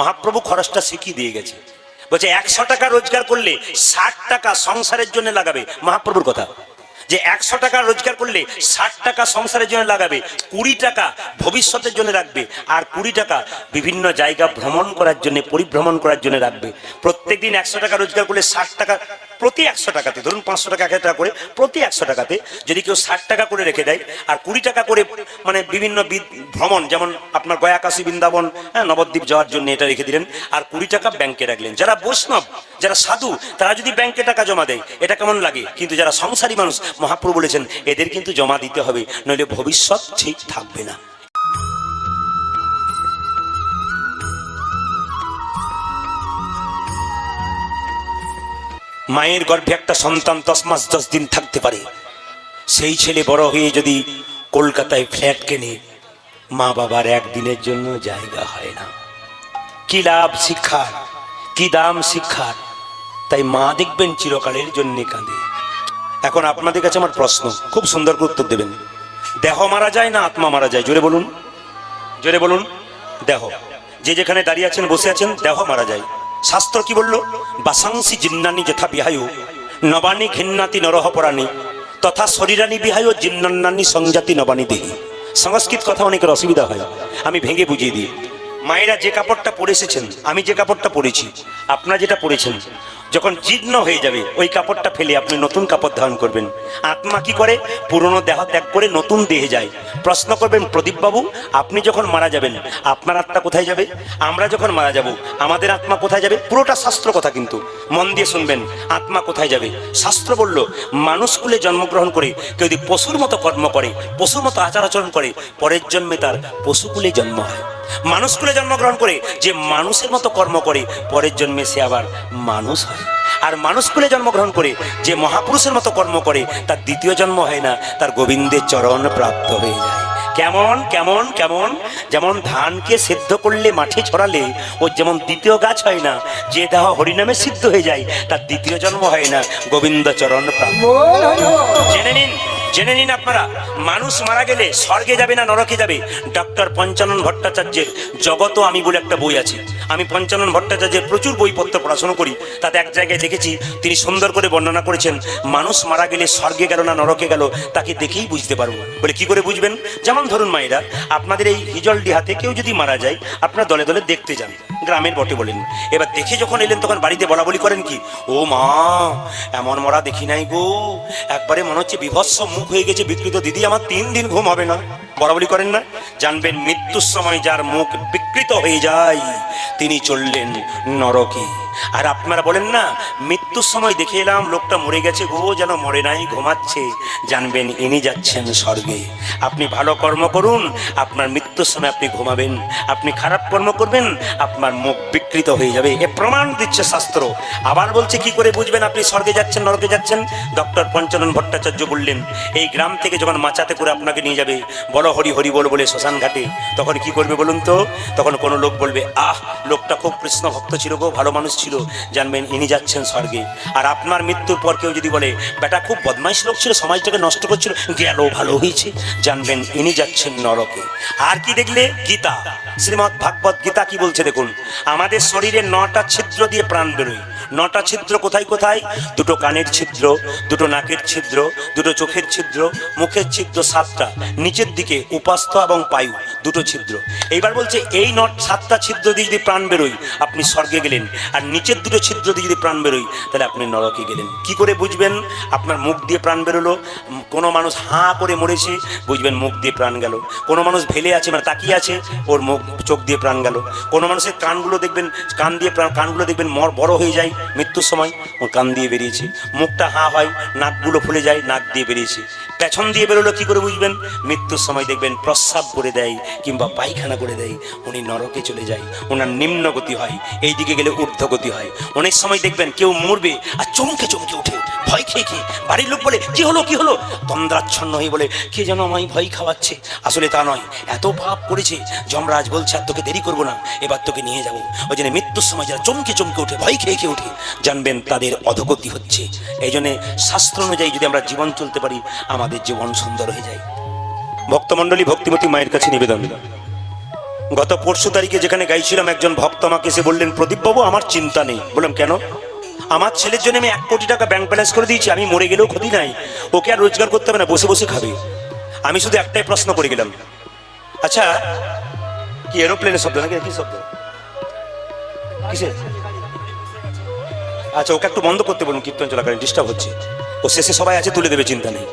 মহাপ্রভু খরচটা শিখিয়ে দিয়ে গেছে। বলছে, একশো টাকা রোজগার করলে ষাট টাকা সংসারের জন্য লাগাবে। মহাপ্রভুর কথা। যে একশো টাকা রোজগার করলে ষাট টাকা সংসারের জন্য লাগাবে, কুড়ি টাকা ভবিষ্যতের জন্য রাখবে, আর কুড়ি টাকা বিভিন্ন জায়গা ভ্রমণ করার জন্য, পরিভ্রমণ করার জন্য রাখবে। প্রত্যেকদিন একশো টাকা রোজগার করলে ষাট টাকা, প্রতি একশো টাকাতে, ধরুন পাঁচশো টাকা, এক হাজার টাকা করে, প্রতি একশো টাকাতে যদি কেউ ষাট টাকা করে রেখে দেয়, আর কুড়ি টাকা করে মানে বিভিন্ন ভ্রমণ, যেমন আপনার গয়াকাশী বৃন্দাবন হ্যাঁ নবদ্বীপ যাওয়ার জন্য এটা রেখে দিলেন, আর কুড়ি টাকা ব্যাংকে রাখলেন। যারা বৈষ্ণব, যারা সাধু, তারা যদি ব্যাংকে টাকা জমা দেয়, এটা কেমন লাগে? কিন্তু যারা সংসারী মানুষ মহাপ্রভু বলেছেন, এদের কিন্তু জমা দিতে হবে, নইলে ভবিষ্যৎ ঠিক থাকবে না। মায়ের গর্ভে একটা সন্তান দশ মাস দশ দিন থাকতে পারে। সেই ছেলে বড় হয়ে যদি কলকাতায় ফ্ল্যাট কেনে, মা বাবার একদিনের জন্য জায়গা হয় না। কি লাভ শিক্ষার? কি দাম শিক্ষার? তাই মা দেখবেন চিরকালের জন্যে কাঁদে। এখন আপনাদের কাছে আমার প্রশ্ন, খুব সুন্দর করে উত্তর দেবেন। দেহ মারা যায় না আত্মা মারা যায়? জোরে বলুন। জোরে বলুন। দেহ। যে যেখানে দাঁড়িয়ে আছেন, বসে আছেন, দেহ মারা যায়। শাস্ত্র কি বলল? বাসাংসি জিন্নানি যথা বিহায়ু নবানি ঘিন্নাতি নরহ পরাণী, তথা শরীরানি বিহায়ু জিন্নান্নানি সংজাতি নবানি দেহি। সংস্কৃত কথা অনেকের অসুবিধা হয়। আমি ভেঙে বুঝিয়ে দিই। মায়েরা যে কাপড়টা পরে এসেছেন, আমি যে কাপড়টা পরেছি, আপনারা যেটা পরেছেন যখন জীর্ণ হয়ে যাবে, ওই কাপড়টা ফেলে আপনি নতুন কাপড় ধারণ করবেন। আত্মা কি করে? পুরনো দেহ ত্যাগ করে নতুন দেহে যায়। প্রশ্ন করবেন, প্রদীপবাবু, আপনি যখন মারা যাবেন, আপনার আত্মা কোথায় যাবে? আমরা যখন মারা যাব, আমাদের আত্মা কোথায় যাবে? পুরোটা শাস্ত্র কথা কিন্তু। মন দিয়ে শুনবেন, আত্মা কোথায় যাবে? শাস্ত্র বলল, মানুষ কুলে জন্মগ্রহণ করে, কেউ যদি পশুর মতো কর্ম করে পশুর মতো আচার আচরণ করে, পরের জন্মে তার পশুকুলে জন্ম হয়। মানুষ কুলে জন্মগ্রহণ করে, যে মানুষের মতো কর্ম করে, পরের জন্মে সে আবার মানুষ হয়। আর মানুষ কুলে জন্মগ্রহণ করে, যে মহাপুরুষের মতো কর্ম করে, তার দ্বিতীয় জন্ম হয় না, তার গোবিন্দের চরণ প্রাপ্ত হয়ে যায়। কেমন কেমন কেমন? যেমন ধানকে সিদ্ধ করলে মাঠে ছড়ালে, ও যেমন দ্বিতীয় গাছ হয় না, যে দেহ হরিনামে সিদ্ধ হয়ে যায়, তার দ্বিতীয় জন্ম হয় না, গোবিন্দ চরণ প্রাপ্ত জেনে নিন জেনে নিন আপনারা, মানুষ মারা গেলে স্বর্গে যাবে না নরকে যাবে? ডক্টর পঞ্চানন ভট্টাচার্যের জগত আমি বলে একটা বই আছে। আমি পঞ্চানন ভট্টাচার্যের প্রচুর বইপত্র পড়াশোনা করি। তাতে এক জায়গায় দেখেছি, তিনি সুন্দর করে বর্ণনা করেছেন, মানুষ মারা গেলে স্বর্গে গেল না নরকে গেল, তাকে দেখেই বুঝতে পারব। বলে কি করে বুঝবেন? যেমন ধরুন মায়েরা, আপনাদের এই হিজল ডিহাতে কেউ যদি মারা যায়, আপনার দলে দলে দেখতে যান। গ্রামের বটে বলেন। এবার দেখে যখন এলেন, তখন বাড়িতে বলা বলি করেন কি? ও মা, এমন মরা দেখি নাই গো। একবারে মনে হচ্ছে বিভৎস মুখ হয়ে গেছে বিকৃত। দিদি, আমার তিন দিন ঘুম হবে না। বরাবরি করেন না। জানবেন মৃত্যুর সময় যার মুখ বিকৃত হয়ে যায়, তিনি চললেন নরকে। আর আপনারা বলেন না, মৃত্যুর সময় দেখে এলাম, লোকটা মরে গেছে গো, যেন মরে নাই, ঘুমাচ্ছে। জানবেন ইনি যাচ্ছেন স্বর্গে। আপনি ভালো কর্ম করুন, আপনার মৃত্যুর সময় আপনি ঘুমাবেন। আপনি খারাপ কর্ম করবেন, আপনার মুখ বিকৃত হয়ে যাবে। এ প্রমাণ দিচ্ছে শাস্ত্র। আবার বলছে, কি করে বুঝবেন আপনি? স্বর্গে যাচ্ছেন, নরকে যাচ্ছেন? ডক্টর পঞ্চানন ভট্টাচার্য বললেন, এই গ্রাম থেকে যখন মাচাতে করে আপনাকে নিয়ে যাবে বড় হরি হরি বল বলে শ্মশান ঘাটে, তখন কি করবে বলুন তো? তখন কোনো লোক বলবে, আহ, লোকটা খুব কৃষ্ণ ভক্ত ছিল গো, ভালো মানুষ ছিল। জানবেন, ইনি যাচ্ছেন স্বর্গে। আর আপনার মৃত্যুর পর কেউ যদি বলে, বেটা, খুব বদমাইশ লোক ছিল, সমাজটাকে নষ্ট করছিল, গেল, ভালো হয়েছে। জানবেন, ইনি যাচ্ছেন নরকে। আর কি দেখলে? গীতা। শ্রীমৎ ভাগবত গীতা কি বলছে দেখুন। আমাদের শরীরে নটা ছিদ্র দিয়ে প্রাণ বেরোয়। নটা ছিদ্র কোথায় কোথায়? দুটো কানের ছিদ্র, দুটো নাকের ছিদ্র, দুটো চোখের ছিদ্র, মুখের ছিদ্র সাতটা, নিচের দিকে উপাস্থ এবং পায়ু, দুটো ছিদ্র। এইবার বলছে, এই নট, সাতটা ছিদ্র দিয়ে যদি প্রাণ বেরোয়, আপনি স্বর্গে গেলেন, আর নিচের দুটো ছিদ্র দিয়ে যদি প্রাণ বেরোই তাহলে আপনি নরকে গেলেন। কি করে বুঝবেন? আপনার মুখ দিয়ে প্রাণ বেরোলো, কোনো মানুষ হাঁ করে মরেছে, বুঝবেন মুখ দিয়ে প্রাণ গেল। কোনো মানুষ ভেলে আছে মানে তাকিয়ে আছে, ওর মুখ, চোখ দিয়ে প্রাণ গেল। কোনো মানুষের কানগুলো দেখবেন, কান দিয়ে প্রাণ, কানগুলো দেখবেন মর, বড় হয়ে যায় মৃত্যুর সময় ওর কান দিয়ে বেরিয়েছে। মুখটা হা হয়, নাকগুলো ফুলে যায়, নাক দিয়ে বেরিয়েছে। পেছন দিয়ে বেরোলো কি করে বুঝবেন? মৃত্যুর সময় দেখবেন প্রস্রাব করে দেয় কিংবা পায়খানা করে দেয়। উনি নরকে চলে যায় ওনার নিম্ন গতি হয় এই দিকে গেলে ঊর্ধ্ব গতি হয়। অনেক সময় দেখবেন কেউ মরবে আর চমকে চমকে উঠে ভয় খেয়ে খেয়ে বাড়ির লোক বলে, কি হলো কি হলো? তন্দ্রাচ্ছন্ন হয়ে বলে, কে যেন আমায় ভয় খাওয়াচ্ছে? আসলে তা নয়, এত ভাব করেছে, যমরাজ বলছে, আর তোকে দেরি করব না, এবার তোকে নিয়ে যাব। ওই জন্য মৃত্যুর সময় যারা চমকে চমকে উঠে ভয় খেয়ে খেয়ে উঠে জানবেন তাদের অধগতি হচ্ছে। এই জন্যে শাস্ত্র অনুযায়ী যদি আমরা জীবন চলতে পারি, আমাদের জীবন সুন্দর হয়ে যায়। ভক্তমণ্ডলী, ভক্তিমতী মায়ের কাছে নিবেদন। গত পরশু তারিখে যেখানে গাইছিলাম, একজন ভক্ত আমাকে এসে বললেন, প্রদীপবাবু, আমার চিন্তা নেই। বললাম, কেন? আমার ছেলের জন্য আমি এক কোটি টাকা ব্যাংক ব্যালেন্স করে দিয়েছি, আমি মরে গেলেও ক্ষতি নাই। ওকে আর রোজগার করতে হবে না, বসে বসে খাবে। আমি শুধু একটাই প্রশ্ন করে গেলাম। আচ্ছা কি এরোপ্লেনের শব্দ নাকি? কি শব্দ? কিসের? আচ্ছা ওকে একটু বন্ধ করতে বলুন, কীর্তন চলাকালীন ডিস্টার্ব হচ্ছে। ও শেষে সবাই আছে, তুলে দেবে, চিন্তা নেই।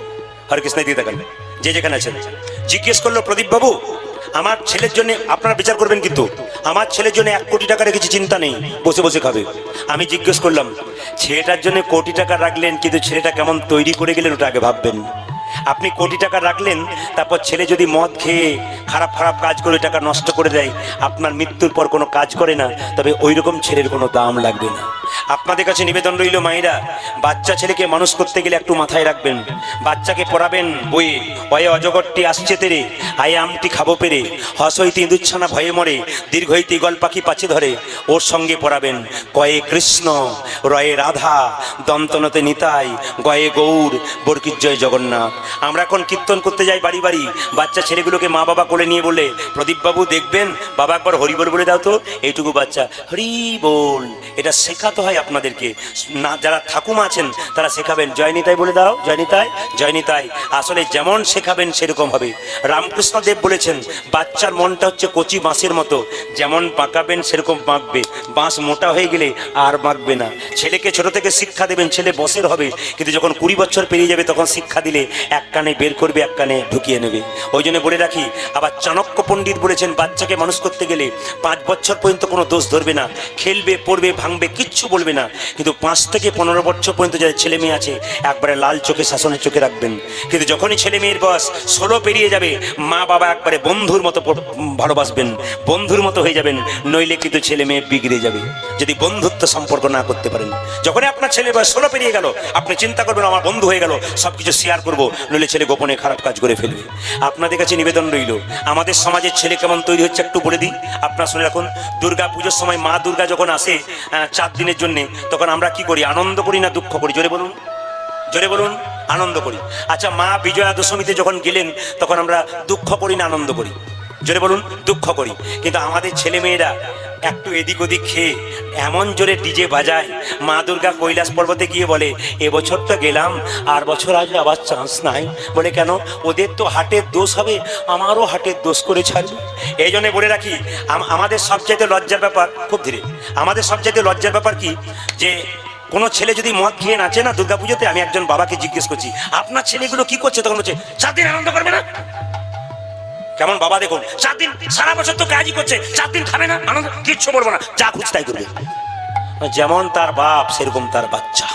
হরে কৃষ্ণ দিয়ে দেখান যে যেখানে আছেন। জিজ্ঞেস করল প্রদীপ বাবু আমার ছেলের জন্য আপনারা বিচার করবেন কিন্তু। আমার ছেলের জন্য এক কোটি টাকা রেখেছি চিন্তা নেই, বসে বসে খাবে। আমি জিজ্ঞেস করলাম, ছেলেটার জন্য কোটি টাকা রাখলেন, কিন্তু ছেলেটা কেমন তৈরি করে গেলেন ওটা আগে ভাববেন। আপনি কোটি টাকা রাখলেন, তারপর ছেলে যদি মদ খেয়ে খারাপ খারাপ কাজ করে টাকা নষ্ট করে দেয়, আপনার মৃত্যুর পর কোনো কাজ করে না, তবে ওই রকম ছেলের কোনো দাম লাগবে না। আপনাদের কাছে নিবেদন রইল মায়েরা, বাচ্চা ছেলেকে মানুষ করতে গেলে একটু মাথায় রাখবেন। বাচ্চাকে পড়াবেন, বইয়ে, অয়ে অজগরটি আসছে তেরে, আয়ে আমটি খাব পেরে, হস হইতে ইঁদুচ্ছানা ভয়ে মরে, দীর্ঘ হইতে গল পাখি পাচে ধরে, ওর সঙ্গে পড়াবেন। কয়ে কৃষ্ণ, রয়ে রাধা, দন্তনতে নিতাই, গয়ে গৌর বরকির জয় জগন্নাথ। আমরা এখন কীর্তন করতে যাই বাড়ি বাড়ি। বাচ্চা ছেলেগুলোকে মা বাবা কোলে নিয়ে বলে প্রদীপবাবু দেখবেন? বাবা একবার হরি বল বলে দাও তো, এইটুকু বাচ্চা। হরি বল এটা শেখাতে হয় আপনাদেরকে। না, যারা ঠাকুমা আছেন, তারা শেখাবেন। জয়নিতাই বলে দাও, জয়নিতাই জয়নিতাই। আসলে যেমন শেখাবেন, সেরকম হবে। রামকৃষ্ণ দেব বলেছেন, বাচ্চার মনটা হচ্ছে কচি বাঁশের মতো। যেমন বাঁকাবেন, সেরকম বাঁকবে। বাঁশ মোটা হয়ে গেলে আর বাঁকবে না। ছেলেকে ছোট থেকে শিক্ষা দেবেন, ছেলে বসের হবে। কিন্তু যখন কুড়ি বছর পেরিয়ে যাবে, তখন শিক্ষা দিলে এক কানে বের করবে এক কানে ঢুকিয়ে নেবে। ওই জন্য বলে রাখি, আবার চাণক্য পণ্ডিত বলেছেন, বাচ্চাকে মানুষ করতে গেলে পাঁচ বছর পর্যন্ত কোনো দোষ ধরবে না। খেলবে, পড়বে, ভাঙবে, কিচ্ছু বলবে না। কিন্তু পাঁচ থেকে পনেরো বছর পর্যন্ত যাদের ছেলে মেয়ে আছে, একবারে লাল চোখে, শাসনের চোখে রাখবেন। কিন্তু যখনই ছেলে মেয়ের বয়স ষোলো পেরিয়ে যাবে, মা বাবা একবারে বন্ধুর মতো ভালোবাসবেন, বন্ধুর মতো হয়ে যাবেন, নইলে কিন্তু ছেলে মেয়ে বিগড়ে যাবে। যদি বন্ধুত্ব সম্পর্ক না করতে পারেন। যখনই আপনার ছেলে বয়স ষোলো পেরিয়ে গেল, আপনি চিন্তা করবেন, আমার বন্ধু হয়ে গেল সব কিছু শেয়ার করব। নইলে ছেলে গোপনে খারাপ কাজ করে ফেলবে। আপনাদের কাছে নিবেদন রইল, আমাদের সমাজের ছেলে কেমন তৈরি হচ্ছে একটু বলে দিই। আপনারা শুনে রাখুন দুর্গা পুজোর সময় মা দুর্গা যখন আসে চার দিনের জন্যে, তখন আমরা কি করি? আনন্দ করি না দুঃখ করি? জোরে বলুন। জোরে বলুন, আনন্দ করি। আচ্ছা মা বিজয়া দশমীতে যখন গেলেন, তখন আমরা দুঃখ করি না আনন্দ করি? জোরে বলুন, দুঃখ করি। কিন্তু আমাদের ছেলে মেয়েরা একটু এদিক ওদিক খেয়ে এমন জোরে ডিজে বাজায়। মা দুর্গা কৈলাস পর্বতে গিয়ে বলে এবছর তো গেলাম, আর বছর আসলে আবার চান্স নাই। বলে, কেন? ওদের তো হাটের দোষ হবে, আমারও হাটের দোষ করে ছাড়বে। এই জন্যে বলে রাখি, আম- আমাদের সবচাইতে লজ্জার ব্যাপার, খুব ধীরে, আমাদের সবচাইতে লজ্জার ব্যাপার কি? যে, কোনো ছেলে যদি মদ খেয়ে নাচে না দুর্গাপুজোতে, আমি একজন বাবাকে জিজ্ঞেস করছি, আপনার ছেলেগুলো কি করছে? তখন বলছে চার দিন আনন্দ করবে না? কেমন বাবা দেখুন চার দিন, সারা বছর তো কাজই করছে চার দিন খাবে না, আনন্দ, কিচ্ছু করব না, যা খুঁজ তাই করবে। যেমন তার বাপ, সেরকম তার বাচ্চা।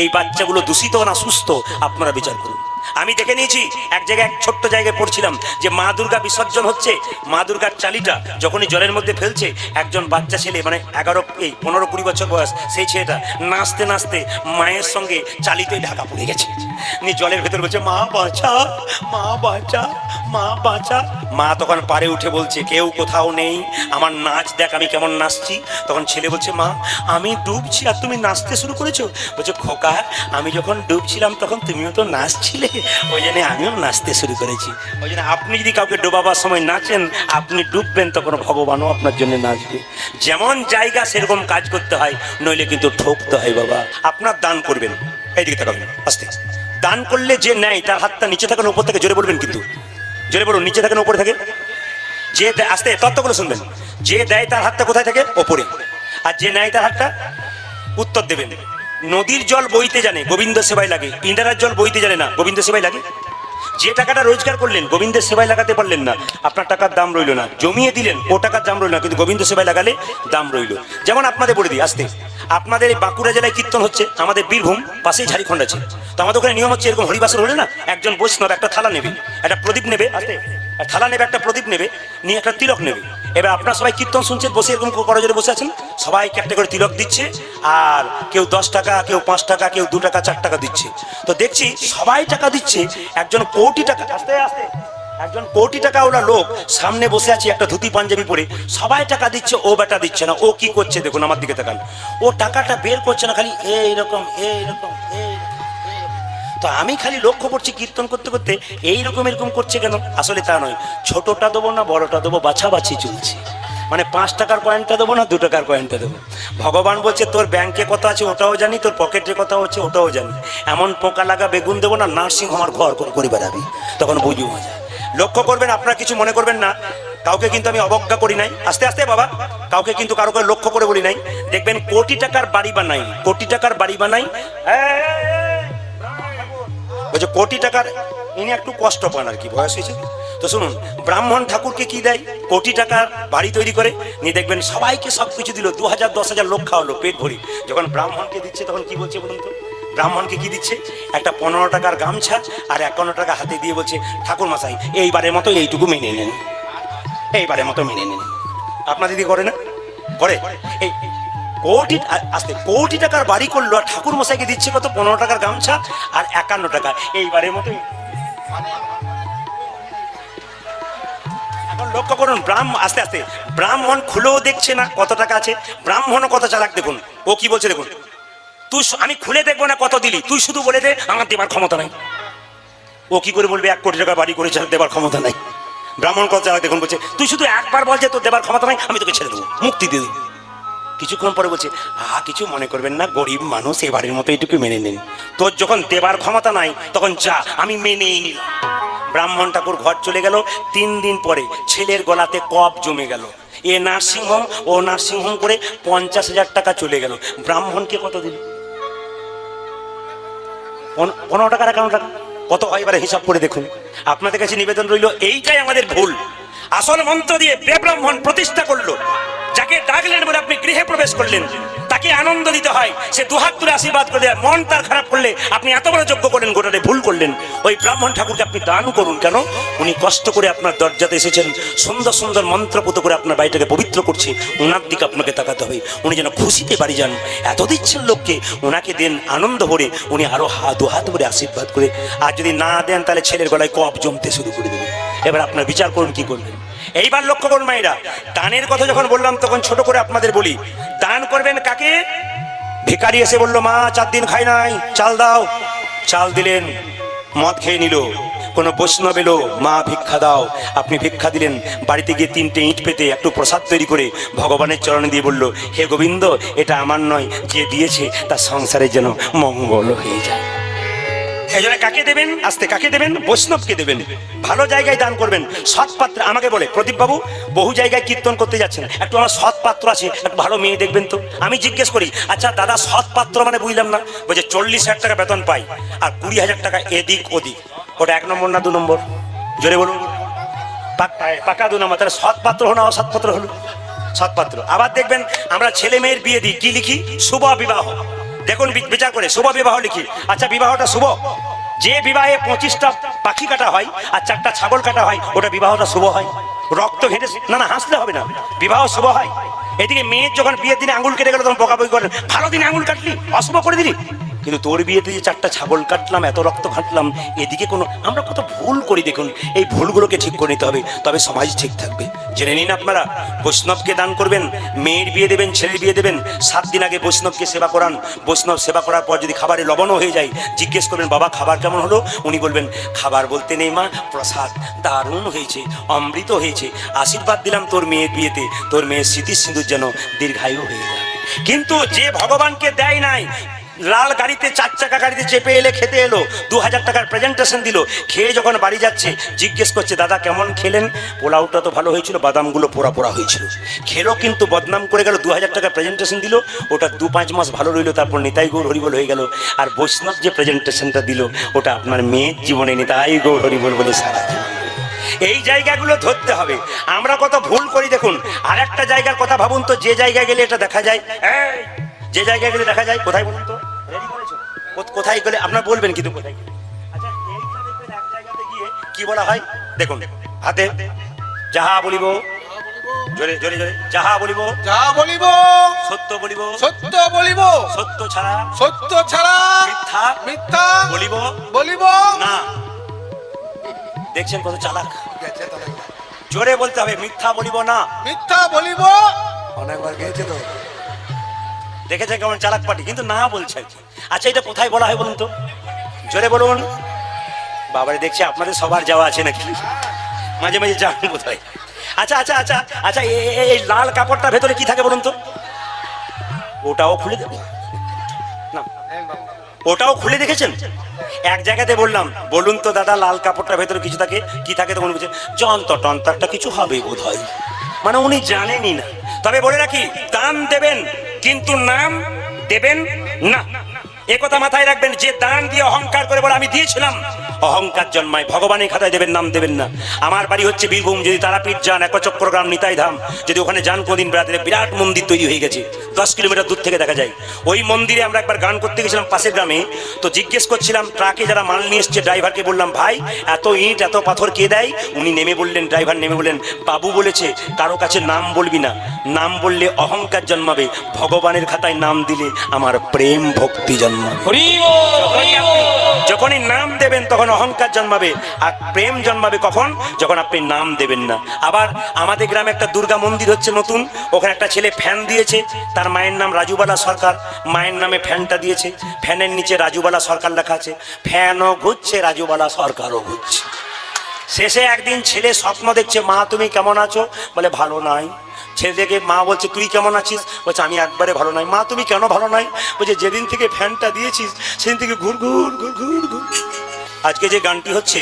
এই বাচ্চাগুলো দূষিত না, সুস্থ, আপনারা বিচার করুন। আমি দেখে নিয়েছি, এক জায়গায়, এক ছোট্ট জায়গায় পড়ছিলাম যে মা দুর্গা বিসর্জন হচ্ছে। মা দুর্গার চালিটা যখনই জলের মধ্যে ফেলছে, একজন বাচ্চা ছেলে মানে এগারো, এই পনেরো কুড়ি বছর বয়স, সেই ছেলেটা নাচতে নাচতে মায়ের সঙ্গে চালিতে ঢাকা পড়ে গেছে। নিয়ে জলের ভেতর বলছে, মা, বাঁচা মা বাঁচা মা বাঁচা। মা তখন পারে উঠে বলছে, কেউ কোথাও নেই, আমার নাচ দেখ, আমি কেমন নাচছি। তখন ছেলে বলছে, মা, আমি ডুবছি, আর তুমি নাচতে শুরু করেছ। বলছে, খোকা, আমি যখন ডুবছিলাম তখন তুমিও তো নাচছিলে। ওই জন্য আমিও নাচতে শুরু করেছি। ওই জন্য আপনি যদি কাউকে ডোবাবার সময় নাচেন, আপনি ডুববেন তখন ভগবানও আপনার জন্য নাচবে। যেমন জায়গা সেরকম কাজ করতে হয়, নইলে কিন্তু ঠকতে হয় বাবা। আপনার দান করবেন। এইদিকে তাকাবেন, আস্তে। দান করলে যে নেয় তার হাতটা নিচে থাকেন উপর থেকে জোরে বলবেন কিন্তু। জোরে বলুন, নিচে থাকেন উপরে থাকে। যে আস্তে, তত্ত্বগুলো শুনবেন। যে দেয় তার হাতটা কোথায় থাকে? ওপরে। আর যে নেয় তার হাতটা উত্তর দেবেন। নদীর জল বইতে জানে, গোবিন্দ সেবায় লাগে। ইন্দারার জল বইতে জানে না, গোবিন্দ সেবায় লাগে? যে টাকাটা রোজগার করলেন গোবিন্দের সেবায় লাগাতে পারলেন না। আপনার টাকার দাম রইল না। জমিয়ে দিলেন, ও টাকার দাম রইল না, কিন্তু গোবিন্দ সেবায় লাগালে দাম রইল। যেমন আপনাদের বলে দিই, আসতে। আপনাদের এই বাঁকুড়া জেলায় কীর্তন হচ্ছে, আমাদের বীরভূম, পাশেই ঝাড়খণ্ড আছে। তো আমাদের ওখানে নিয়ম হচ্ছে, এরকম হরিবাসর হলে না, একজন বৈষ্ণব একটা থালা নেবে, একটা প্রদীপ নেবে, আসতে। থালা নেবে, একটা প্রদীপ নেবে, নিয়ে একটা তিলক নেবে। এবার আপনারা সবাই কীর্তন শুনছেন, বসে এরকম করজোরে বসে আছেন? সবাইকে একটা করে তিলক দিচ্ছে, আর কেউ দশ টাকা, কেউ পাঁচ টাকা, কেউ দু টাকা, চার টাকা দিচ্ছে। তো দেখছি সবাই টাকা দিচ্ছে, একজন কোটি টাকা, আস্তে আস্তে, একজন কোটি টাকা ওরা লোক সামনে বসে আছে একটা ধুতি পাঞ্জাবি পরে। সবাই টাকা দিচ্ছে, ও বেটা দিচ্ছে না, ও কি করছে দেখুন আমার দিকে তাকান। ও টাকাটা বের করছে না, খালি এইরকম এইরকম এইরকম। তো আমি খালি লক্ষ্য করছি কীর্তন করতে করতে এই রকম এরকম করছে কেন? আসলে তা নয়। ছোটটা দেবো না বড়টা দেবো বাছাবাছি চলছে। মানে পাঁচ টাকার কয়েনটা দেবো না দু টাকার কয়েনটা দেবো। ভগবান বলছে তোর ব্যাংকে কত আছে ওটাও জানি তোর পকেটে কথা হচ্ছে ওটাও জানি। এমন পোকা লাগা বেগুন দেবো না নার্সিং আমার ঘর করে করে বেড়াবি। তখন বুঝি মজা লক্ষ্য করবেন আপনারা কিছু মনে করবেন না। কাউকে কিন্তু আমি অবজ্ঞা করি নাই। আস্তে আস্তে বাবা কাউকে কিন্তু কারও লক্ষ্য করে বলি নাই। দেখবেন কোটি টাকার বাড়ি বানাই কোটি টাকার বাড়ি বানাই। এই, বলছে, কোটি টাকার, ইনি একটু কষ্ট পান আর কি, বয়স হয়েছে। তো শুনুন, ব্রাহ্মণ ঠাকুরকে কি দেয়? কোটি টাকার বাড়ি তৈরি করে, নিয়ে দেখবেন সবাইকে সব কিছু দিল দু হাজার দশ হাজার লোক খাওয়ালো, পেট ভরি। যখন ব্রাহ্মণকে দিচ্ছে, তখন কি বলছে বলুন তো? ব্রাহ্মণকে কি দিচ্ছে? একটা পনেরো টাকার গামছা আর একান্ন টাকা হাতে দিয়ে বলছে ঠাকুর মশাই এইবারের মতো এইটুকু মেনে নেন। এইবারের মতো মেনে নিন। আপনার দিদি করে না? করে? এই কোটি আসতে, কোটি টাকার বাড়ি করল, আর ঠাকুর মশাইকে দিচ্ছে কত? পনেরো টাকার গামছা আর একান্ন টাকা। এইবারের মতো এখন লক্ষ্য করুন, ব্রাহ্ম, আস্তে আস্তে, ব্রাহ্মণ খুলেও দেখছে না কত টাকা আছে। ব্রাহ্মণও কত চালাক দেখুন। ও কি বলছে দেখুন? তুই আমি খুলে দেখব না কত দিলি? তুই শুধু বলে দে, আমার দেবার ক্ষমতা নাই। ও কি করে বলবে, এক কোটি টাকা বাড়ি করে দেবার ক্ষমতা নাই। ব্রাহ্মণ কথা চালাক দেখুন বলছে, তুই শুধু একবার বল যে তোর দেবার ক্ষমতা নাই, আমি তোকে ছেড়ে দেবো। মুক্তি দিয়ে কিছুক্ষণ পরে বলছে, আহা, কিছু মনে করবেন না, গরিব মানুষ এবারের মতো এইটুকু মেনে নিন। তোর যখন দেবার ক্ষমতা নাই, তখন যা, আমি মেনেই নিলাম। ব্রাহ্মণ ঠাকুর ঘর চলে গেল। তিন দিন পরে ছেলের গলাতে কপ জমে গেল। এ নার্সিংহোম, ও নার্সিংহোম করে পঞ্চাশ হাজার টাকা চলে গেল। ব্রাহ্মণকে কত দিল? পন- পনেরো টাকার একান্ন টাকা কত হয় এবারে হিসাব করে দেখুন। আপনাদের কাছে নিবেদন রইল, এইটাই আমাদের ভুল। আসল মন্ত্র দিয়ে বে ব্রাহ্মণ প্রতিষ্ঠা করল। যাকে ডাকলেন বলে আপনি গৃহে প্রবেশ করলেন, তাকে আনন্দ দিতে হয়, সে দুহাত তুলে আশীর্বাদ করে দেয়, মন তার খারাপ করলে আপনি এত বড় যোগ্য করলেন গোটাতে ভুল করলেন। ওই ব্রাহ্মণ ঠাকুরকে আপনি দান করুন কেন? উনি কষ্ট করে আপনার দরজাতে এসেছেন, সুন্দর সুন্দর মন্ত্রপুত করে আপনার বাড়িটাকে পবিত্র করছে ওনার দিকে আপনাকে তাকাতে হবে। উনি যেন খুশিতে বাড়ি যান। এত দিচ্ছেন লোককে ওনাকে দেন আনন্দ ভরে, উনি আরও হাত, দুহাত ভরে আশীর্বাদ করে, আর যদি না দেন তাহলে ছেলের গলায় কপ জমতে শুরু করে দেবে। এবার আপনার বিচার করুন, কি করবেন? এইবার লক্ষ্য করুন মায়েরা দানের কথা যখন বললাম, তখন ছোট করে আপনাদের বলি। দান করবেন কাকে? ভিখারি এসে বলল, মা, চার দিন খাই নাই, চাল দাও। চাল দিলেন, মদ খেয়ে নিল, কোনো বৈষ্ণব এলো মা, ভিক্ষা দাও। আপনি ভিক্ষা দিলেন, বাড়িতে গিয়ে তিনটে ইট পেতে একটু প্রসাদ তৈরি করে ভগবানের চরণে দিয়ে বলল, হে গোবিন্দ, এটা আমার নয়, যে দিয়েছে, তার সংসারের যেন মঙ্গল হয়ে যায়। জন্য কাকে দেবেন? আস্তে কাকে দেবেন? বৈষ্ণবকে দেবেন। ভালো জায়গায় দান করবেন। সৎ পাত্র আমাকে বলে প্রদীপ বাবু বহু জায়গায় কীর্তন করতে যাচ্ছেন। একটু আমার সৎ পাত্র আছে, একটু ভালো মেয়ে দেখবেন তো। আমি জিজ্ঞেস করি আচ্ছা দাদা, সৎ পাত্র মানে বুঝলাম না। বলছে, চল্লিশ হাজার টাকা বেতন পাই, আর কুড়ি হাজার টাকা এদিক ওদিক। ওটা এক নম্বর না দু নম্বর? জোরে বলুন। পাক- দু নম্বর। তাহলে সৎ পাত্র হলো না অসৎ পাত্র হলো। সৎ পাত্র। আবার দেখবেন, আমরা ছেলে মেয়ের বিয়ে দিই। কি লিখি? শুভ বিবাহ। দেখুন বিচার করে, শুভ বিবাহ লিখি। আচ্ছা বিবাহটা শুভ? যে বিবাহে পঁচিশটা পাখি কাটা হয় আর চারটা ছাগল কাটা হয়, ওটা বিবাহটা শুভ হয়? রক্ত ঘেটে না না, হাসলে হবে না। বিবাহ শুভ হয়? এদিকে মেয়ের যখন বিয়ের দিনে আঙুল কেটে গেল, তখন বকাবকি করেন ভালো দিনে আঙুল কাটলি, অশুভ করে দিলি। কিন্তু তোর বিয়েতে যে চারটা ছাগল কাটলাম, এত রক্ত ঘাটলাম এদিকে কোনো আমরা কত ভুল করি দেখুন। এই ভুলগুলোকে ঠিক করে নিতে হবে, তবে সমাজ ঠিক থাকবে। জেনে নিন আপনারা, বৈষ্ণবকে দান করবেন, মেয়ের বিয়ে দেবেন, ছেলের বিয়ে দেবেন, সাত দিন আগে বৈষ্ণবকে সেবা করান। বৈষ্ণব সেবা করার পর যদি খাবারে লবণও হয়ে যায়, জিজ্ঞেস করবেন, বাবা, খাবার কেমন হলো? উনি বলবেন, খাবার বলতে নেই মা, প্রসাদ দারুণ হয়েছে, অমৃত হয়েছে। আশীর্বাদ দিলাম তোর মেয়ের বিয়েতে, তোর মেয়ের স্মৃতি সিঁদুর যেন দীর্ঘায়ু হয়ে যায়। কিন্তু যে ভগবানকে দেয় নাই লাল গাড়িতে, চার চাকা গাড়িতে চেপে এলে খেতে এলো। দু হাজার টাকার প্রেজেন্টেশন দিল। খেয়ে যখন বাড়ি যাচ্ছে, জিজ্ঞেস করছে, দাদা, কেমন খেলেন? পোলাওটা তো ভালো হয়েছিল, বাদামগুলো পোড়া পোড়া হয়েছিল। খেলো কিন্তু বদনাম করে গেল, দু হাজার টাকা প্রেজেন্টেশন দিল। ওটা দু পাঁচ মাস ভালো রইল, তারপর নিতাই গৌর হরিবল হয়ে গেল। আর বৈষ্ণব যে প্রেজেন্টেশনটা দিল, ওটা আপনার মেয়ের জীবনে নিতাই গৌর হরিবল বলে সারা এই জায়গাগুলো ধরতে হবে। আমরা কত ভুল করি, দেখুন। আর একটা জায়গার কথা ভাবুন তো, যে জায়গায় গেলে এটা দেখা যায়? যে জায়গায় গেলে দেখা যায়, কোথায় বলুন তো? কোথায় গেলে আপনার বলবেন কিন্তু কোথায় আচ্ছা এক জায়গাতে গিয়ে কি বলা হয়? দেখুন হাতে। যাহা বলিব। জোরে জোরে জোরে। যাহা বলিব। যা বলিব। সত্য বলিব। সত্য বলিব। সত্য ছাড়া সত্য ছাড়া মিথ্যা মিথ্যা বলিব বলিব না। দেখছেন কত চালাক? জোরে বলতে হবে মিথ্যা বলিব না। মিথ্যা বলিব। অনেকবার গেছে তো। দেখেছে কেমন চালাক পাটি কিন্তু না বলছে আর কি। আচ্ছা এটা কোথায় বলা হয় বলুন তো? জোরে বলুন। বাবারে, দেখছি আপনাদের সবার যাওয়া আছে নাকি? মাঝে মাঝে যান কোথায়? আচ্ছা আচ্ছা আচ্ছা আচ্ছা এই লাল কাপড়টার ভেতরে কি থাকে বলুন তো? ওটাও খুলে দেবো? না। ওটাও খুলে দেখেছেন? এক জায়গাতে বললাম, বলুন তো দাদা, লাল কাপড়টার ভেতরে কিছু থাকে? কি থাকে তখন বলছে, যন্ত্র টন্ত্রটা কিছু হবে বোধ হয় মানে উনি জানেনই না। তবে বলে রাখি, দান দেবেন, কিন্তু নাম দেবেন না। এ কথা মাথায় রাখবেন যে দান দিয়ে অহংকার করে বলে আমি দিয়েছিলাম অহংকার জন্মায়। ভগবানের খাতায় দেবেন, নাম দেবেন না। আমার বাড়ি হচ্ছে বীরভূম, যদি তারাপীঠ যান একচক্রগ্রাম নিতাই ধাম, যদি ওখানে যান কোদিন বেড়াতে বিরাট মন্দির তৈরি হয়ে গেছে। দশ কিলোমিটার দূর থেকে দেখা যায়। ওই মন্দিরে আমরা একবার গান করতে গেছিলাম পাশের গ্রামে। তো জিজ্ঞেস করছিলাম, ট্রাকে যারা মাল নিয়ে এসছে, ড্রাইভারকে বললাম, ভাই, এত ইট, এত পাথর কে দেয়? উনি নেমে বললেন, ড্রাইভার নেমে বললেন, বাবু বলেছে, কারও কাছে নাম বলবি না। নাম বললে অহংকার জন্মাবে। ভগবানের খাতায় নাম দিলে আমার প্রেম ভক্তি জন্মাবে। যখনই নাম দেবেন, তখন অহংকার জন্মাবে। আর প্রেম জন্মাবে কখন? যখন আপনি নাম দেবেন না। আবার আমাদের গ্রামে একটা দুর্গা মন্দির হচ্ছে নতুন। ওখানে একটা ছেলে ফ্যান দিয়েছে। তার মায়ের নাম রাজুবালা সরকার। মায়ের নামে ফ্যানটা দিয়েছে। ফ্যানের নিচে রাজুবালা সরকার লেখা আছে, ফ্যানও ঘুরছে, রাজুবালা সরকারও ঘুরছে। শেষে একদিন ছেলে স্বপ্ন দেখছে, মা, তুমি কেমন আছো? বলে, ভালো নাই। ছেলেকে মা বলছে, তুই কেমন আছিস? বলছে, আমি একবারে ভালো নাই। মা, তুমি কেন ভালো নাই? বলছে, যেদিন থেকে ফ্যানটা দিয়েছিস, সেদিন থেকে ঘুর ঘুর ঘুর ঘুর ঘুর। আজকে যে গানটি হচ্ছে,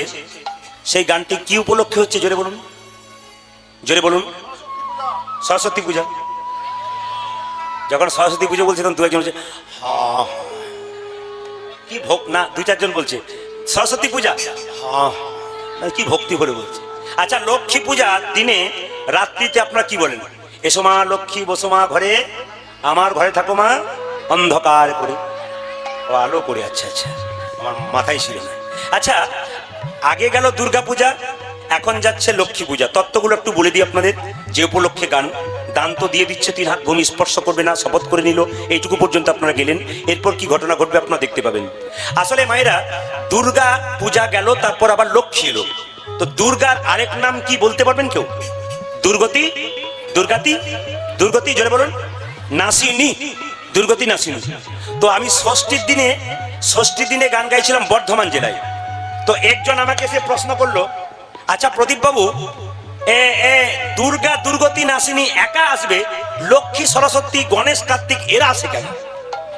সেই গানটি কি উপলক্ষে হচ্ছে? জোরে বলুন। জোরে বলুন। সরস্বতী পূজা। যখন সরস্বতী পুজো বলছে, তখন দু একজন বলছে কি ভোগ না দুই চারজন বলছে, সরস্বতী পূজা। হ্যাঁ কি ভক্তি করে বলছে। আচ্ছা লক্ষ্মী পূজা দিনে রাত্রিতে আপনারা কি বলেন? এসো মা লক্ষ্মী, বসো মা ঘরে। আমার ঘরে থাকো মা, অন্ধকার করে। ও আলো করে আচ্ছা আচ্ছা। আমার মাথায় ছিল না। আচ্ছা আগে গেল দুর্গা পূজা, এখন যাচ্ছে লক্ষ্মী পূজা। তত্ত্বগুলো একটু বলে দিই আপনাদের, যে উপলক্ষে গান। দান তো দিয়ে দিচ্ছে, তিন হাত ভূমি স্পর্শ করবে না, শপথ করে নিল। এইটুকু পর্যন্ত আপনারা গেলেন। এরপর কি ঘটনা ঘটবে আপনারা দেখতে পাবেন। আসলে মায়েরা, দুর্গা পূজা গেল, তারপর আবার লক্ষ্মী এলো। তো দুর্গার আরেক নাম কি বলতে পারবেন কেউ? দুর্গতি? দুর্গাতি? দুর্গতি, জোরে বলুন। নাসিনী। দুর্গতি, নাসিনী। তো আমি ষষ্ঠীর দিনে ষষ্ঠীর দিনে গান গাইছিলাম বর্ধমান জেলায়। তো একজন আমাকে এসে প্রশ্ন করল আচ্ছা প্রদীপ বাবু এ এ, দুর্গা, দুর্গতি, নাসিনী একা আসবে? লক্ষ্মী, সরস্বতী, গণেশ, কার্তিক, এরা আসে কেন?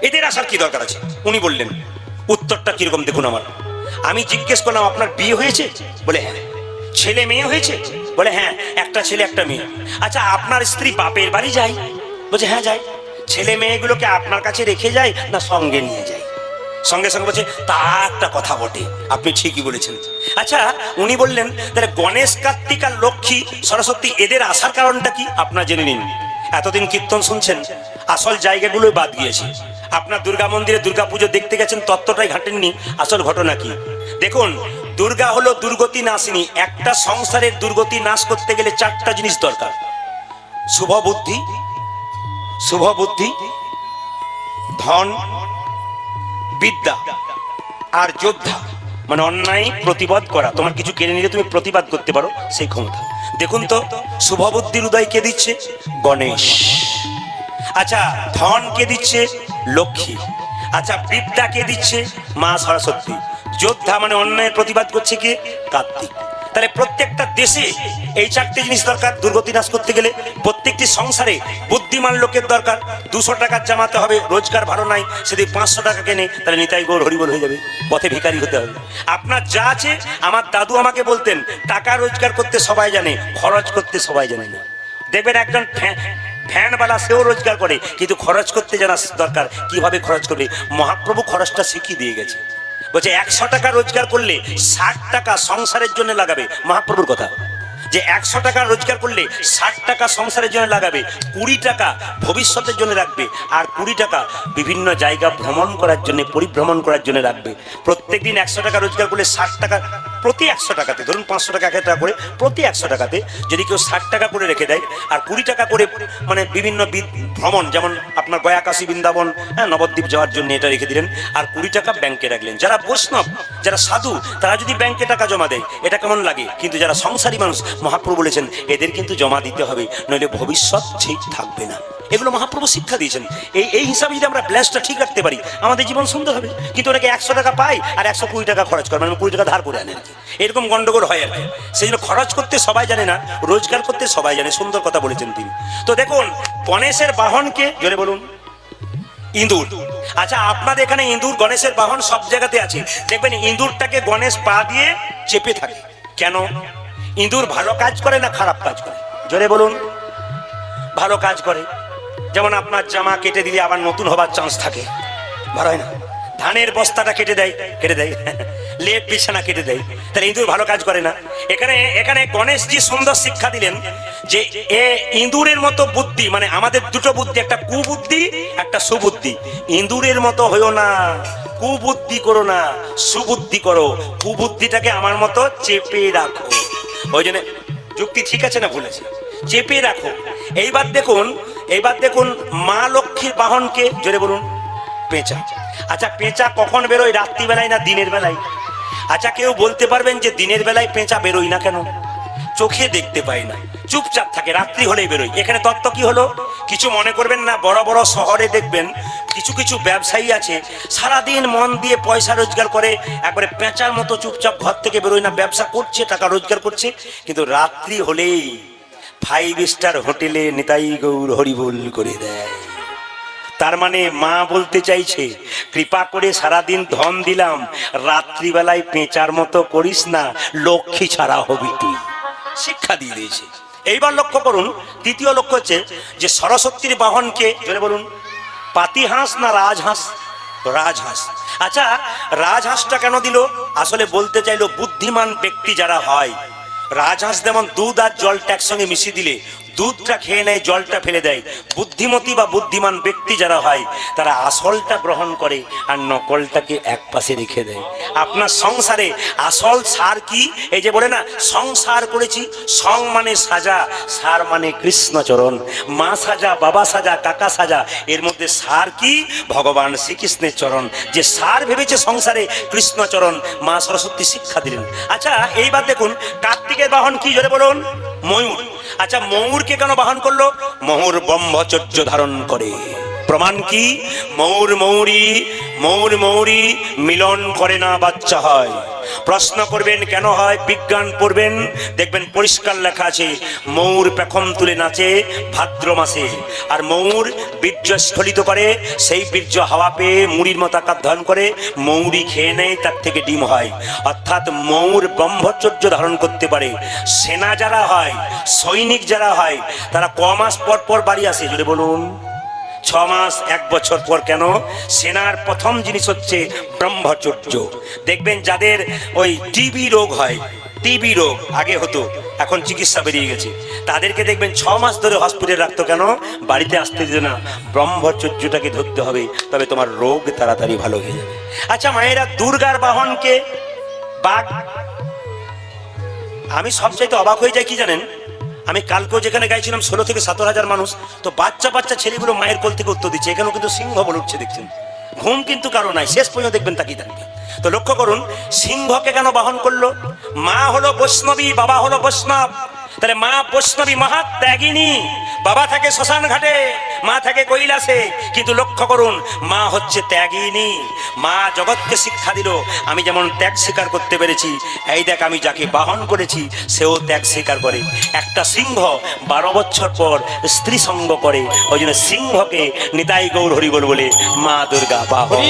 এদের আসার কি দরকার আছে? উনি বললেন, উত্তরটা কীরকম দেখুন আমার। আমি জিজ্ঞেস করলাম, আপনার বিয়ে হয়েছে? বলে হ্যাঁ। ছেলে মেয়ে হয়েছে? বলে হ্যাঁ একটা ছেলে, একটা মেয়ে। আচ্ছা আপনার স্ত্রী বাপের বাড়ি যায়? বলছে হ্যাঁ যায়। ছেলে মেয়েগুলোকে আপনার কাছে রেখে যায় না সঙ্গে নিয়ে যায়? সঙ্গে সঙ্গে বলছে, তা একটা কথা বটে। আপনি ঠিকই বলেছেন। আচ্ছা উনি বললেন, তাহলে গণেশ, কার্তিক আর লক্ষ্মী, সরস্বতী, এদের আসার কারণটা কি? আপনার জেনে নিন। এতদিন কীর্তন শুনছেন, আসল জায়গাগুলোই বাদ গিয়েছে। আপনার দুর্গা মন্দিরে দুর্গা পুজো দেখতে গেছেন, তত্ত্বটাই ঘাটেননি। আসল ঘটনা কি? দেখুন দুর্গা হলো দুর্গতি নাশিনী। একটা সংসারের দুর্গতি নাশ করতে গেলে চারটা জিনিস দরকার। শুভ বুদ্ধি শুভ বুদ্ধি, ধন, বিদ্যা আর যোদ্ধা। মানে অন্যায় প্রতিবাদ করা। তোমার কিছু কেড়ে নিলে তুমি প্রতিবাদ করতে পারো সেই ক্ষমতা। দেখুন তো শুভবুদ্ধির উদয় কে দিচ্ছে? গণেশ। আচ্ছা ধন কে দিচ্ছে? লক্ষ্মী। আচ্ছা বিদ্যা কে দিচ্ছে? মা সরস্বতী। যোদ্ধা মানে অন্যায়ের প্রতিবাদ করছে কে? কার্তিক। তাহলে প্রত্যেকটা দেশে এই চারটি জিনিস দরকার, দুর্গতি নাশ করতে গেলে। প্রত্যেকটি সংসারে বুদ্ধিমান লোকের দরকার। দুশো টাকার জামাতে হবে, রোজগার ভালো নাই সেদি পাঁচশো টাকা কেনে, তাহলে নিতাই গৌর হরিবল হয়ে যাবে। পথে ভিখারি হতে হবে। আপনার যা আছে, আমার দাদু আমাকে বলতেন, টাকা রোজগার করতে সবাই জানে, খরচ করতে সবাই জানে না। দেখবেন একজন ফ্যা- ফ্যানওয়ালা, সেও রোজগার করে, কিন্তু খরচ করতে জানা দরকার, কীভাবে খরচ করবে? মহাপ্রভু খরচটা শিখিয়ে দিয়ে গেছে। বলছে একশো টাকা রোজগার করলে ষাট টাকা সংসারের জন্য লাগাবে। মহাপ্রভুর কথা। যে একশো টাকা রোজগার করলে ষাট টাকা সংসারের জন্য লাগাবে, কুড়ি টাকা ভবিষ্যতের জন্য রাখবে, আর কুড়ি টাকা বিভিন্ন জায়গা ভ্রমণ করার জন্য, পরিভ্রমণ করার জন্য রাখবে। প্রত্যেক দিন একশো টাকা রোজগার করলে ষাট টাকা, প্রতি একশো টাকাতে, ধরুন পাঁচশো টাকা, এক টাকা করে, প্রতি একশো টাকাতে যদি কেউ ষাট টাকা করে রেখে দেয়, আর কুড়ি টাকা করে মানে বিভিন্ন ভ্রমণ, যেমন আপনার গয়াকাশী বৃন্দাবন হ্যাঁ নবদ্বীপ যাওয়ার জন্য এটা রেখে দিলেন, আর কুড়ি টাকা ব্যাংকে রাখলেন। যারা বৈষ্ণব যারা সাধু, তারা যদি ব্যাংকে টাকা জমা দেয়, এটা কেমন লাগে? কিন্তু যারা সংসারী মানুষ, মহাপ্রভু বলেছেন, এদের কিন্তু জমা দিতে হবে, নইলে ভবিষ্যৎ ঠিক থাকবে না। এগুলো মহাপ্রভু শিক্ষা দিয়েছেন। এই এই হিসাবে যদি আমরা ব্যালেন্সটা ঠিক রাখতে পারি, আমাদের জীবন সুন্দর হবে। কিন্তু ওনাকে একশো টাকা পাই আর একশো কুড়ি টাকা খরচ করে মানে কুড়ি টাকা ধার করে আনে এরকম গন্ডগোল হয় আর সেই জন্য খরচ করতে সবাই জানে না, রোজগার করতে সবাই জানে, সুন্দর কথা বলেছেন তিনি। তো দেখুন গণেশের বাহনকে, জোরে বলুন ইঁদুর। আচ্ছা আপনাদের এখানে ইঁদুর গণেশের বাহন সব জায়গাতে আছে। দেখবেন ইঁদুরটাকে গণেশ পা দিয়ে চেপে থাকে। কেন? ইঁদুর ভালো কাজ করে না খারাপ কাজ করে? জোরে বলুন। ভালো কাজ করে। যেমন আপনার জামা কেটে দিলে আবার নতুন হবার চান্স থাকে। ভালো হয় না? ধানের বস্তাটা কেটে দেয় কেটে দেয়। লেপ বিছানা কেটে দেয়। তাহলে ইঁদুর ভালো কাজ করে না। এখানে এখানে গণেশজি সুন্দর শিক্ষা দিলেন যে এ ইঁদুরের মতো বুদ্ধি মানে আমাদের দুটো বুদ্ধি, একটা কুবুদ্ধি, একটা সুবুদ্ধি। ইঁদুরের মতো হইও না, কুবুদ্ধি করো না, সুবুদ্ধি করো। কুবুদ্ধিটাকে আমার মতো চেপে রাখো। ওই জন্য যুক্তি ঠিক আছে না ভুলেছে চেপে রাখো। এইবার দেখুন এইবার দেখুন মা লক্ষ্মীর বাহনকে, জোরে বলুন, পেঁচা। আচ্ছা পেঁচা কখন বেরোয়? রাত্রিবেলায় না দিনের বেলায়? আচ্ছা কেউ বলতে পারবেন যে দিনের বেলায় পেঁচা বেরোয় না কেন? চোখে দেখতে পাই না। চুপচাপ থাকে, রাত্রি হলেই বেরোয়। এখানে তত্ত্ব কি হলো? কিছু মনে করবেন না, বড় বড় শহরে দেখবেন কিছু কিছু ব্যবসায়ী আছে, সারাদিন মন দিয়ে পয়সা রোজগার করে, একবারে পেঁচার মতো চুপচাপ ঘর থেকে বেরোয় না, ব্যবসা করছে, টাকা রোজগার করছে, কিন্তু রাত্রি হলেই ফাইভ স্টার হোটেলে নিতাই গৌর হরিবোল করে দেয়। তার মানে মা বলতে চাইছে, কৃপা করে সারাদিন ধন দিলাম, রাত্রিবেলায় পেঁচার মতো করিস না, লক্ষ্মী ছাড়া হবি তুই। শিক্ষা দিয়ে দিয়েছে। এইবার লক্ষ্য করুন তৃতীয় লক্ষ্য হচ্ছে যে সরস্বতীর বাহনকে, জোরে বলুন, পাতিহাঁস না রাজহাঁস? রাজহাঁস। আচ্ছা রাজহাঁসটা কেন দিল? আসলে বলতে চাইলো বুদ্ধিমান ব্যক্তি যারা হয়। রাজহাঁস যেমন দুধ আর জলটা একসঙ্গে মিশিয়ে দিলে দুধটা খেয়ে নেয়, জলটা ফেলে দেয়। বুদ্ধিমতী বা বুদ্ধিমান ব্যক্তি যারা হয়, তারা আসলটা গ্রহণ করে আর নকলটাকে এক পাশে রেখে দেয়। আপনার সংসারে আসল সার কি? এই যে বলে না সংসার করেছি, সং মানে সাজা, সার মানে কৃষ্ণচরণ। মা সাজা, বাবা সাজা, কাকা সাজা, এর মধ্যে সার কি? ভগবান শ্রীকৃষ্ণের চরণ। যে সার ভেবেছে সংসারে কৃষ্ণচরণ, মা সরস্বতী শিক্ষা দিলেন। আচ্ছা এইবার দেখুন, কার্তিকের বাহন কি? জোরে বলুন। ময়ূর। আচ্ছা ময়ূরকে কেন বাহন করল? ময়ূর ব্রহ্মচর্য ধারণ করে। প্রমাণ কি? ময়ূর মৌরি ময়ূর মৌরি মিলন করে না বাচ্চা হয়। প্রশ্ন করবেন, কেন হয়? বিজ্ঞান পড়বেন, দেখবেন পরিষ্কার লেখা আছে ময়ূর পেখম তুলে নাচে ভাদ্র মাসে। আর ময়ূর বীর্য স্খলিত করে, সেই বীর্য হাওয়া পেয়ে মুড়ির মতো আকার ধারণ করে, মৌরি খেয়ে নেয়, তার থেকে ডিম হয়। অর্থাৎ ময়ূর ব্রহ্মচর্য ধারণ করতে পারে। সেনা যারা হয়, সৈনিক যারা হয়, তারা ক মাস পর পর বাড়ি আসে জুড়ে বলুন। ছ মাস এক বছর পর কেন? সেনার প্রথম জিনিস হচ্ছে ব্রহ্মচর্য। দেখবেন যাদের ওই টিবি রোগ হয়, টিবি রোগ আগে হতো, এখন চিকিৎসা বেরিয়ে গেছে। তাদেরকে দেখবেন ছ মাস ধরে হসপিটালে রাখতো কেন? বাড়িতে আসতে দিত না, ব্রহ্মচর্যটাকে ধরতে হবে, তবে তোমার রোগ তাড়াতাড়ি ভালো হয়ে যাবে। আচ্ছা মায়েরা, দুর্গার বাহনকে বাঘ? আমি সবচাইতে অবাক হয়ে যাই কি জানেন? আমি কালকেও যেখানে গাইছিলাম ষোলো থেকে সতেরো হাজার মানুষ, তো বাচ্চা বাচ্চা ছেলেগুলো মায়ের কোল থেকে উত্তর দিচ্ছে। এখানেও কিন্তু সিংহ বলে উঠছে, দেখছেন? ঘুম কিন্তু কারও নাই। শেষ পর্যন্ত দেখবেন তাকিয়ে থাকবে। তো লক্ষ্য করুন, সিংহকে কেন বাহন করল? মা হলো বৈষ্ণবী, বাবা হলো বৈষ্ণব। তাহলে মা বৈষ্ণবী মহা ত্যাগিনী বাবা থাকে শ্মশান ঘাটে, মা থাকে কৈলাসে। কিন্তু লক্ষ্য করুন, মা হচ্ছে ত্যাগিনী। মা জগৎকে শিক্ষা দিল। আমি যেমন ত্যাগ স্বীকার করতে পেরেছি, এই দেখ আমি যাকে বাহন করেছি, সেও ত্যাগ স্বীকার করে। একটা সিংহ বারো বছর পর স্ত্রী সঙ্গ করে, ওই জন্য সিংহকে নিতাই গৌর হরিবল বলে মা দুর্গা বাহন।